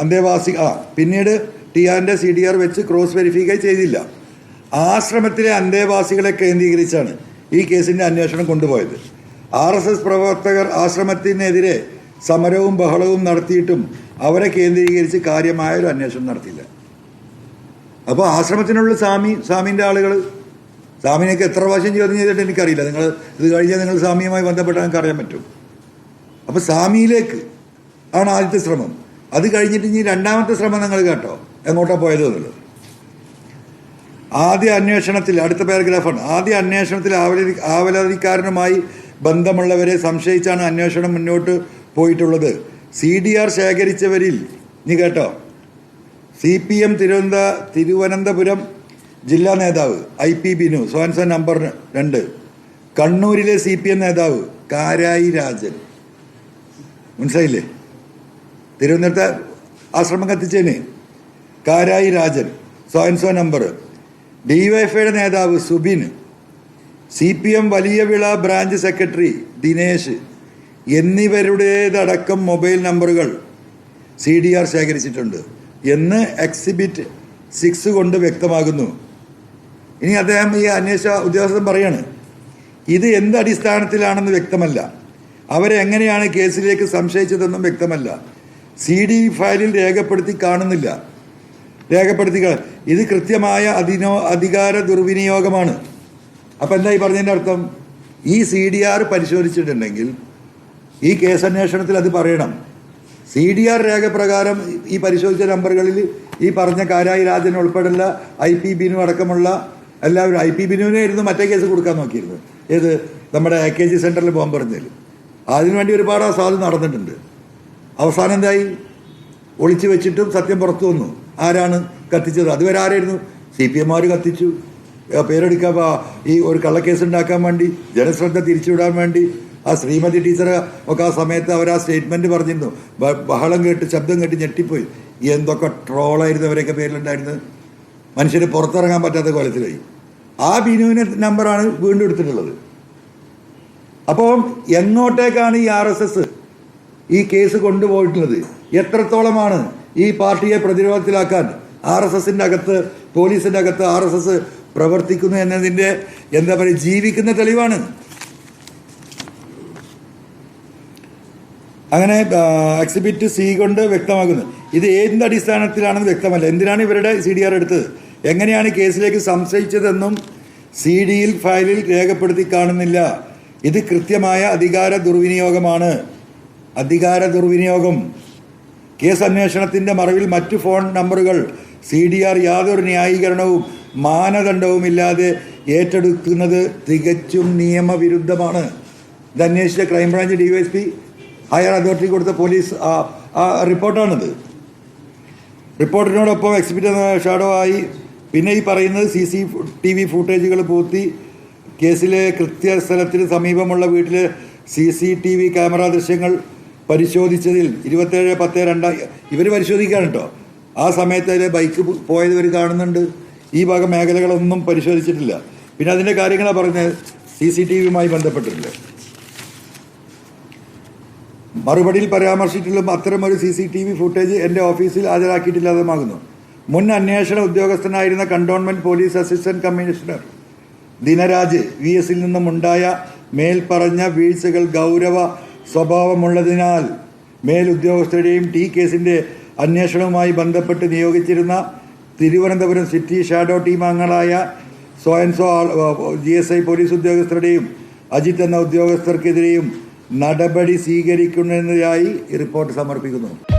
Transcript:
അന്തേവാസി ആ പിന്നീട് T and C D R വെച്ച് ക്രോസ് വെരിഫൈ ചെയ്തില്ല. ആശ്രമത്തിലെ അന്തേവാസികളെ കേന്ദ്രീകരിച്ചാണ് ഈ കേസിന്റെ അന്വേഷണം കൊണ്ടുപോയത്. ആർ എസ് എസ് പ്രവർത്തകർ ആശ്രമത്തിനെതിരെ സമരവും ബഹളവും നടത്തിയിട്ടും അവരെ കേന്ദ്രീകരിച്ച് കാര്യമായ ഒരു അന്വേഷണം നടത്തിയില്ല. അപ്പോൾ ആശ്രമത്തിനുള്ള സ്വാമി സ്വാമിന്റെ ആളുകൾ സ്വാമിനെയൊക്കെ എത്ര പ്രാവശ്യം ചോദ്യം ചെയ്തിട്ട് എനിക്കറിയില്ല. നിങ്ങൾ ഇത് കഴിഞ്ഞാൽ നിങ്ങൾ സ്വാമിയുമായി ബന്ധപ്പെട്ടാൽ നിങ്ങൾക്ക് അറിയാൻ പറ്റും. അപ്പോൾ സ്വാമിയിലേക്ക് ആണ് ആദ്യത്തെ ശ്രമം. അത് കഴിഞ്ഞിട്ട് ഇനി രണ്ടാമത്തെ ശ്രമം നിങ്ങൾ കേട്ടോ. എങ്ങോട്ടാ എന്നുള്ളത് ആദ്യ അന്വേഷണത്തിൽ അടുത്ത പാരഗ്രാഫാണ് ആദ്യ അന്വേഷണത്തിൽ ആവലതി ആവലാതിക്കാരനുമായി ബന്ധമുള്ളവരെ സംശയിച്ചാണ് അന്വേഷണം മുന്നോട്ട് പോയിട്ടുള്ളത്. സി ഡി ആർ ശേഖരിച്ചവരിൽ നീ കേട്ടോ. സി പി എം തിരുവനന്ത തിരുവനന്തപുരം ജില്ലാ നേതാവ് ഐ പി ബിനു സ്വാൻസ നമ്പർ രണ്ട്. കണ്ണൂരിലെ സി പി എം നേതാവ് കാരായി രാജൻ. മനസ്സിലായില്ലേ? തിരുവനന്തപുരത്തെ ആശ്രമം കത്തിച്ചതിന് കാരായി രാജൻ സോയൻസോ നമ്പർ. ഡിവൈഎഫ്ഐയുടെ നേതാവ് Subin C P M Valiya Vila branch secretary Dinesh എന്നിവരുടേതടക്കം mobile നമ്പറുകൾ സി ഡി ആർ ശേഖരിച്ചിട്ടുണ്ട് എന്ന് എക്സിബിറ്റ് സിക്സ് കൊണ്ട് വ്യക്തമാകുന്നു. ഇനി അദ്ദേഹം ഈ അന്വേഷണ ഉദ്യോഗസ്ഥൻ പറയാണ് ഇത് എന്ത് അടിസ്ഥാനത്തിലാണെന്ന് വ്യക്തമല്ല അവരെങ്ങനെയാണ് കേസിലേക്ക് സംശയിച്ചതെന്നും വ്യക്തമല്ല. സി ഡി ഫയലിൽ രേഖപ്പെടുത്തി കാണുന്നില്ല. രേഖപ്പെടുത്തി ഇത് കൃത്യമായ അതിനോ അധികാര ദുർവിനിയോഗമാണ്. അപ്പം എന്താ ഈ പറഞ്ഞതിന്റെ അർത്ഥം? ഈ സി ഡി ആർ പരിശോധിച്ചിട്ടുണ്ടെങ്കിൽ ഈ കേസ് അന്വേഷണത്തിൽ അത് പറയണം. സി ഡി ആർ രേഖ പ്രകാരം ഈ പരിശോധിച്ച നമ്പറുകളിൽ ഈ പറഞ്ഞ കാരായി രാജൻ ഉൾപ്പെടെയുള്ള ഐ പി ബിനു അടക്കമുള്ള എല്ലാവരും ഐ പി ബിനുവിനായിരുന്നു മറ്റേ കേസ് കൊടുക്കാൻ നോക്കിയിരുന്നത്. ഏത്? നമ്മുടെ എ കെ ജി സെന്ററിൽ പോകാൻ പറഞ്ഞതിൽ അതിനുവേണ്ടി ഒരുപാട് അസാധു നടന്നിട്ടുണ്ട്. അവസാനം എന്തായി? ഒളിച്ചു വെച്ചിട്ടും സത്യം പുറത്തു വന്നു. ആരാണ് കത്തിച്ചത്? അതുവരെ ആരായിരുന്നു? സി പി എമ്മാർ കത്തിച്ചു? പേരെടുക്കാൻ ഈ ഒരു കള്ളക്കേസ് ഉണ്ടാക്കാൻ വേണ്ടി ജനശ്രദ്ധ തിരിച്ചുവിടാൻ വേണ്ടി ആ ശ്രീമതി ടീച്ചർ ഒക്കെ ആ സമയത്ത് അവർ ആ സ്റ്റേറ്റ്മെന്റ് പറഞ്ഞിരുന്നു. ബഹളം കേട്ട് ശബ്ദം കേട്ട് ഞെട്ടിപ്പോയി. എന്തൊക്കെ ട്രോളായിരുന്നു അവരൊക്കെ പേരിലുണ്ടായിരുന്നത്? മനുഷ്യന് പുറത്തിറങ്ങാൻ പറ്റാത്ത കോലത്തിലായി. ആ ബിനുവിനെ നമ്പറാണ് വീണ്ടും എടുത്തിട്ടുള്ളത്. അപ്പോൾ എങ്ങോട്ടേക്കാണ് ഈ ആർ എസ് എസ്? ഈ കേസ് കൊണ്ടുപോയിട്ടുള്ളത് എത്രത്തോളമാണ് ഈ പാർട്ടിയെ പ്രതിരോധത്തിലാക്കാൻ ആർ എസ് എസിന്റെ അകത്ത് പോലീസിന്റെ അകത്ത് ആർ എസ് എസ് പ്രവർത്തിക്കുന്നു എന്നതിന്റെ എന്താ പറയുക ജീവിക്കുന്ന തെളിവാണ്. അങ്ങനെ എക്സിബിറ്റ് സി കൊണ്ട് വ്യക്തമാക്കുന്നു. ഇത് ഏതിന്റെ അടിസ്ഥാനത്തിലാണെന്ന് വ്യക്തമല്ല. എന്തിനാണ് ഇവരുടെ സി ഡി ആർ എടുത്തത്? എങ്ങനെയാണ് കേസിലേക്ക് സംശയിച്ചതെന്നും സി ഡിയിൽ ഫയലിൽ രേഖപ്പെടുത്തി കാണുന്നില്ല. ഇത് കൃത്യമായ അധികാര ദുർവിനിയോഗമാണ്. അധികാര ദുർവിനിയോഗം കേസ് അന്വേഷണത്തിന്റെ മറവിൽ മറ്റു ഫോൺ നമ്പറുകൾ സി ഡി ആർ യാതൊരു ന്യായീകരണവും മാനദണ്ഡവുമില്ലാതെ ഏറ്റെടുക്കുന്നത് തികച്ചും നിയമവിരുദ്ധമാണ്. ഇത് അന്വേഷിച്ച crime branch P higher authority കൊടുത്ത പോലീസ് റിപ്പോർട്ടാണിത്. റിപ്പോർട്ടിനോടൊപ്പം എക്സിബിറ്റ് ഷാഡോ ആയി. പിന്നെ ഈ പറയുന്നത് സി സി ടി വി ഫുട്ടേജുകൾ പൂർത്തി. കേസിലെ കൃത്യസ്ഥലത്തിന് സമീപമുള്ള വീട്ടിലെ C C T V camera ദൃശ്യങ്ങൾ പരിശോധിച്ചതിൽ ഇരുപത്തേഴ് പത്ത് രണ്ട് ഇവർ പരിശോധിക്കാൻ കേട്ടോ ആ സമയത്ത് ബൈക്ക് പോയത് ഇവർ കാണുന്നുണ്ട്. ഈ ഭാഗം മേഖലകളൊന്നും പരിശോധിച്ചിട്ടില്ല. പിന്നെ അതിന്റെ കാര്യങ്ങളാണ് പറഞ്ഞത് സി സി ടി വിയുമായി ബന്ധപ്പെട്ടിട്ടില്ല മറുപടിയിൽ പരാമർശിച്ചിട്ടുള്ള അത്തരമൊരു C C T V footage എന്റെ ഓഫീസിൽ ഹാജരാക്കിയിട്ടില്ലാതമാകുന്നു മുൻ അന്വേഷണ ഉദ്യോഗസ്ഥനായിരുന്ന cantonment police assistant commissioner Dinaraj V എസിൽ നിന്നും ഉണ്ടായ മേൽപ്പറഞ്ഞ വീഴ്ചകൾ ഗൗരവ സ്വഭാവമുള്ളതിനാൽ മേലുദ്യോഗസ്ഥരുടെയും ടി കേസിന്റെ അന്വേഷണവുമായി ബന്ധപ്പെട്ട് നിയോഗിച്ചിരുന്ന തിരുവനന്തപുരം സിറ്റി ഷാഡോ ടീം അംഗങ്ങളായ സോയൻസോ ജി എസ് ഐ പോലീസ് ഉദ്യോഗസ്ഥരുടെയും അജിത് എന്ന ഉദ്യോഗസ്ഥർക്കെതിരെയും നടപടി സ്വീകരിക്കുന്നതിനായി റിപ്പോർട്ട് സമർപ്പിക്കുന്നു.